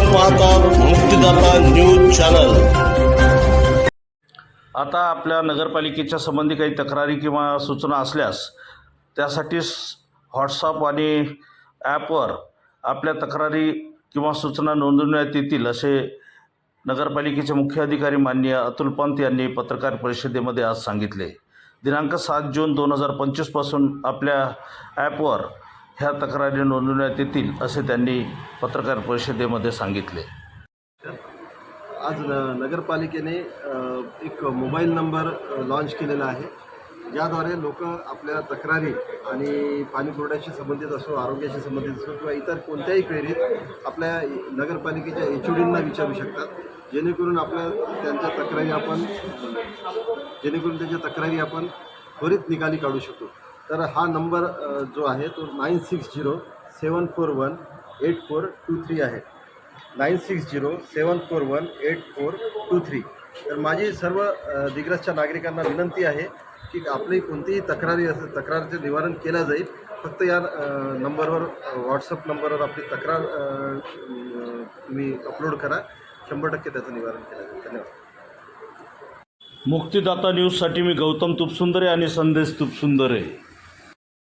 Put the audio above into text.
आपण पाहतात मुक्तीदाता news channel. आता आपल्या नगरपालिकेच्या संबंधी काही तक्रारी किंवा सूचना असल्यास त्यासाठी व्हॉट्सअप आणि ॲपवर आपल्या तक्रारी किंवा सूचना नोंदवण्यात येतील असे नगरपालिकेचे मुख्य अधिकारी माननीय अतुल पंत यांनी पत्रकार परिषदेमध्ये आज सांगितले. दिनांक सात जून दोन हजार पंचवीसपासून आपल्या ॲपवर ह्या तक्रारी नोंदवण्यात येतील असे त्यांनी पत्रकार परिषदेमध्ये सांगितले. आज न नगरपालिकेने एक मोबाईल नंबर लॉन्च केलेला आहे. ज्याद्वारे लोक आपल्या तक्रारी आणि पाणी पुरवठ्याशी संबंधित असो आरोग्याशी संबंधित असो किंवा इतर कोणत्याही क्वेरीत आपल्या नगरपालिकेच्या एच ओ डींना विचारू शकतात. जेणेकरून आपल्या त्यांच्या तक्रारी आपण जेणेकरून त्यांच्या तक्रारी आपण त्वरित निकाली काढू शकतो तर हा नंबर जो आहे तो nine six zero seven four one eight four two three आहे. Nine six zero seven four one eight four two three. तर माझी सर्व दिग्रसच्या नागरिकांना विनंती आहे की आपली कोणतीही तक्रारी असेल तक्रारचे निवारण केलं जाईल. फक्त या नंबरवर व्हॉट्सअप नंबरवर आपली तक्रार तुम्ही अपलोड करा. शंभर टक्के त्याचं निवारण केलं जाईल. धन्यवाद. मुक्तिदाता न्यूजसाठी मी गौतम तुपसुंदरे आणि संदेश तुपसुंदरे.